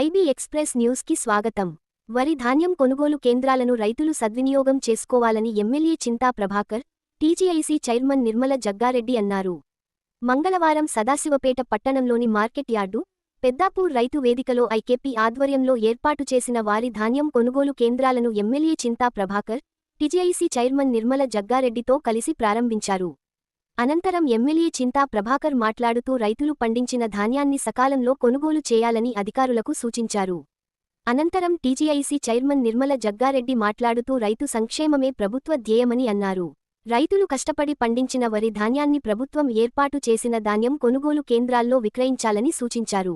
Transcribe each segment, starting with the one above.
IB express న్యూస్కి స్వాగతం. వరి ధాన్యం కొనుగోలు కేంద్రాలను రైతులు సద్వినియోగం చేసుకోవాలని MLA Chinta Prabhakar TGIC chairman Nirmala Jagga Reddy అన్నారు. మంగళవారం సదాశివపేట పట్టణంలోని మార్కెట్ యార్డు పెద్దాపూర్ రైతు వేదికలో ఐకేపీ ఆధ్వర్యంలో ఏర్పాటు చేసిన వారి ధాన్యం కొనుగోలు కేంద్రాలను MLA Chinta Prabhakar TGIC chairman Nirmala జగ్గారెడ్డితో కలిసి ప్రారంభించారు. అనంతరం ఎమ్మెల్యే చింతా ప్రభాకర్ మాట్లాడుతూ రైతులు పండించిన ధాన్యాన్ని సకాలంలో కొనుగోలు చేయాలని అధికారులకు సూచించారు. అనంతరం టీజీఐసీ చైర్మన్ నిర్మల జగ్గారెడ్డి మాట్లాడుతూ రైతు సంక్షేమమే ప్రభుత్వ ధ్యేయమని అన్నారు. రైతులు కష్టపడి పండించిన వరి ధాన్యాన్ని ప్రభుత్వం ఏర్పాటు చేసిన ధాన్యం కొనుగోలు కేంద్రాల్లో విక్రయించాలని సూచించారు.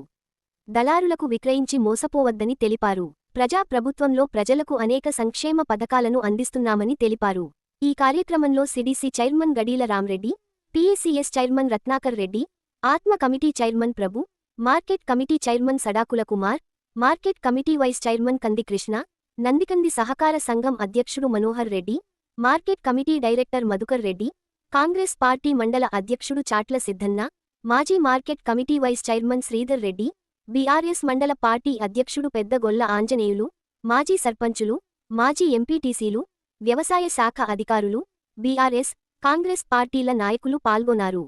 దళారులకు విక్రయించి మోసపోవద్దని తెలిపారు. ప్రజా ప్రభుత్వంలో ప్రజలకు అనేక సంక్షేమ పథకాలను అందిస్తున్నామని తెలిపారు. ఈ కార్యక్రమంలో CDC chairman Gadila Ram Reddy PACS chairman Ratnakar Reddy Atma committee chairman Prabhu market committee chairman Sadakula Kumar market committee vice chairman Kandi Krishna Nandikandi సహకార సంఘం అధ్యక్షుడు Manohar Reddy market committee director Madhukar Reddy Congress party మండల అధ్యక్షుడు చాట్ల సిద్ధన్న మాజీ market committee vice chairman Sridhar Reddy BRS మండల party అధ్యక్షుడు పెద్దగొల్ల ఆంజనేయులు మాజీ సర్పంచులు మాజీ ఎంపీటీసీలు వ్యవసాయ శాఖ అధికారులు బీఆర్ఎస్ కాంగ్రెస్ పార్టీల నాయకులు పాల్గొన్నారు.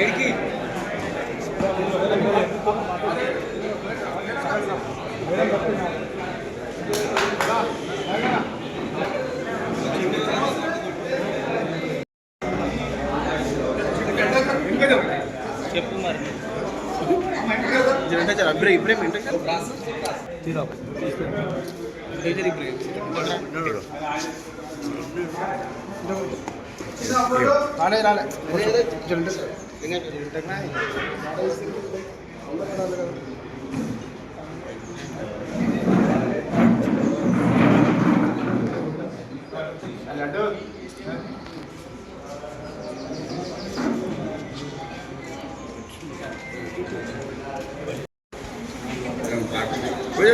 ఏడికి? జరంటే చాలా అబ్రే ఇబ్రే మింటే తీరా డేజరీ బ్రేక్ రాలే రాలే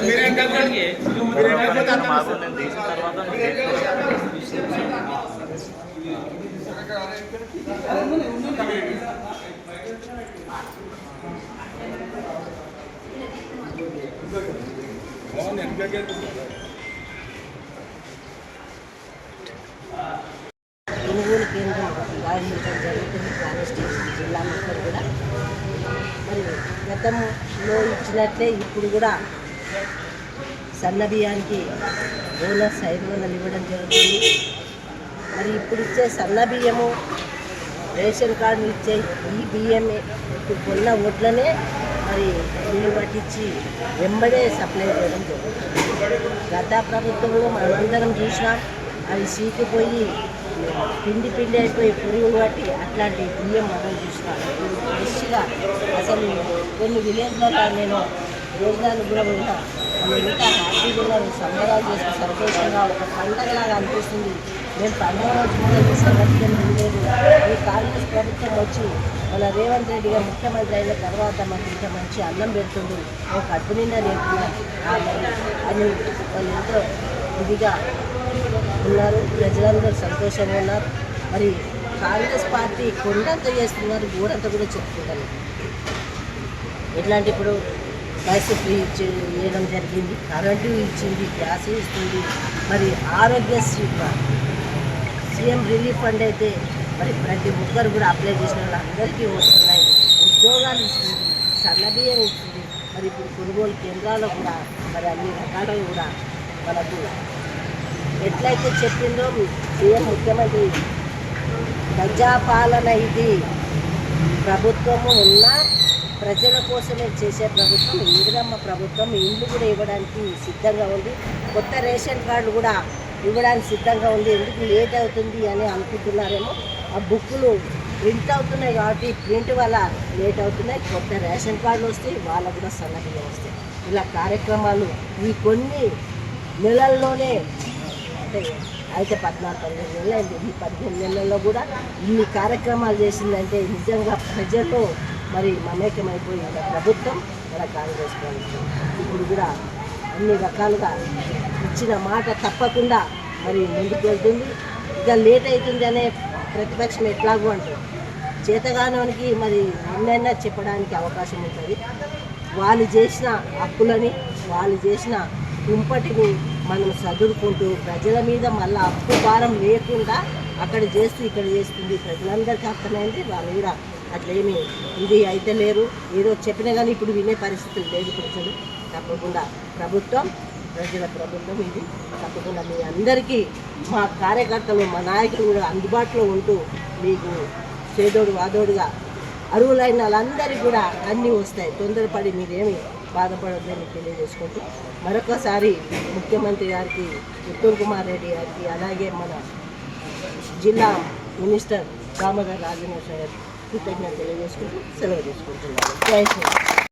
మీరేం కలపండి మీరేం కలపండి కొనుగోలు కేంద్రం ప్రారంభించడం జరుగుతుంది కాన్స్టిట్యూషన్ జిల్లా మొత్తం కూడా. మరి గతంలో ఇచ్చినట్లే ఇప్పుడు కూడా సన్న బియ్యానికి బోనస్ ఐదు వందలు ఇవ్వడం జరుగుతుంది మరి ఇప్పుడు ఇచ్చే సన్న బియ్యము రేషన్ కార్డు ఇచ్చే ఈ బియ్యమే ఇప్పుడు కొన్న ఓట్లనే మరి బిల్లు పట్టించి వెంబడే సప్లై చేయడం జరుగుతుంది. గత ప్రభుత్వంలో మనమందరం చూసినాం అవి సీకిపోయి పిండి పిండి అయిపోయి పురుగులు బట్టి అట్లాంటి బియ్యం మనం చూసినాం. ఫ్రెష్గా అసలు కొన్ని విలేజ్లలో నేను భోజనాలు కూడా ఉన్నా ఎంత హ్యాపీగా సంబరాలు చేసి సంతోషంగా ఒక పండగలాగా అనిపిస్తుంది. మేము పండగ రోజు మొదలు ఈ కాంగ్రెస్ ప్రభుత్వం వచ్చి మన రేవంత్ రెడ్డి గారు ముఖ్యమంత్రి అయిన తర్వాత మాకు ఇంత మంచి అన్నం పెడుతుంది. ఒక కడుపు నిండా నేర్పున్నాం అని వాళ్ళు ఎంతో ఇదిగా ఉన్నారు. ప్రజలందరూ సంతోషంగా ఉన్నారు. మరి కాంగ్రెస్ పార్టీ కొండంత చేస్తున్నారు గోడంత కూడా చెప్పుకుంటారు ఎట్లాంటి ఇప్పుడు బస్సు ఫ్రీ ఇచ్చి ఇవ్వడం జరిగింది. కరెంటు ఇచ్చింది గ్యాస్ ఇస్తుంది. మరి ఆరోగ్యశ్రీ సీఎం రిలీఫ్ ఫండ్ అయితే మరి ప్రతి ఒక్కరు కూడా అప్లై చేసిన వాళ్ళందరికీ వస్తున్నాయి. ఉద్యోగాలు ఇస్తుంది సన్నబియ్యం ఇస్తుంది. మరి ఇప్పుడు కొనుగోలు కేంద్రాల్లో కూడా మరి అన్ని రకాలు కూడా మనకు ఎట్లయితే చెప్పిందో సీఎం ముఖ్యమంత్రి ప్రజాపాలన ఇది. ప్రభుత్వము ఉన్నా ప్రజల కోసమే చేసే ప్రభుత్వం ఇందిరమ్మ ప్రభుత్వం ఇండ్లు కూడా ఇవ్వడానికి సిద్ధంగా ఉంది. కొత్త రేషన్ కార్డు కూడా ఇవ్వడానికి సిద్ధంగా ఉంది. ఎందుకు లేట్ అవుతుంది అని అనుకుంటున్నారేమో. ఆ బుక్కులు ప్రింట్ అవుతున్నాయి కాబట్టి ప్రింట్ వల్ల లేట్ అవుతున్నాయి. కొత్త రేషన్ కార్డులు వస్తాయి వాళ్ళకు కూడా సన్నబియ్యం వస్తాయి ఇలా కార్యక్రమాలు ఈ కొన్ని నెలల్లోనే అంటే అయితే పద్నాలుగు పదిహేను నెలలు అయింది. ఈ పదిహేను నెలల్లో కూడా ఇన్ని కార్యక్రమాలు చేసిందంటే నిజంగా ప్రజల్లో మరి మమేకమైపోయి ఇలా ప్రభుత్వం మన కాంగ్రెస్ ప్రభుత్వం. ఇప్పుడు కూడా అన్ని రకాలుగా ఇచ్చిన మాట తప్పకుండా మరి ముందుకు వెళ్తుంది. ఇక లేట్ అవుతుంది అనే ప్రతిపక్షం ఎట్లాగూ అంటుంది చేతగానోనికి మరి ఎన్నైనా చెప్పడానికి అవకాశం ఉంటుంది. వాళ్ళు చేసిన అప్పులని వాళ్ళు చేసిన కుంపటిని మనం చదువుకుంటూ ప్రజల మీద మళ్ళీ అప్పు భారం లేకుండా అక్కడ చేస్తూ ఇక్కడ చేస్తుంది ప్రజలందరికీ అర్థమైంది. వాళ్ళు కూడా అట్లేమి ఇది అయితే లేరు. ఏదో చెప్పినా కానీ ఇప్పుడు వినే పరిస్థితులు లేదు ప్రజలు తప్పకుండా ప్రభుత్వం ప్రజల ప్రభుత్వం ఇది. తప్పకుండా మీ అందరికీ మా కార్యకర్తలు మా నాయకులు కూడా అందుబాటులో ఉంటూ మీకు చేదోడు వాదోడుగా అరువులైన వాళ్ళందరికీ కూడా అన్నీ వస్తాయి. తొందరపడి మీరేమి బాధపడొద్దని తెలియజేసుకుంటూ మరొకసారి ముఖ్యమంత్రి గారికి ఉత్తమ్ కుమార్ రెడ్డి గారికి అలాగే మన జిల్లా మినిస్టర్ దామోదర్ రాజనోష్ గారికి కృతజ్ఞత తెలియజేసుకుంటూ సెలవు తీసుకుంటున్నాను. జై శ్రీరామ్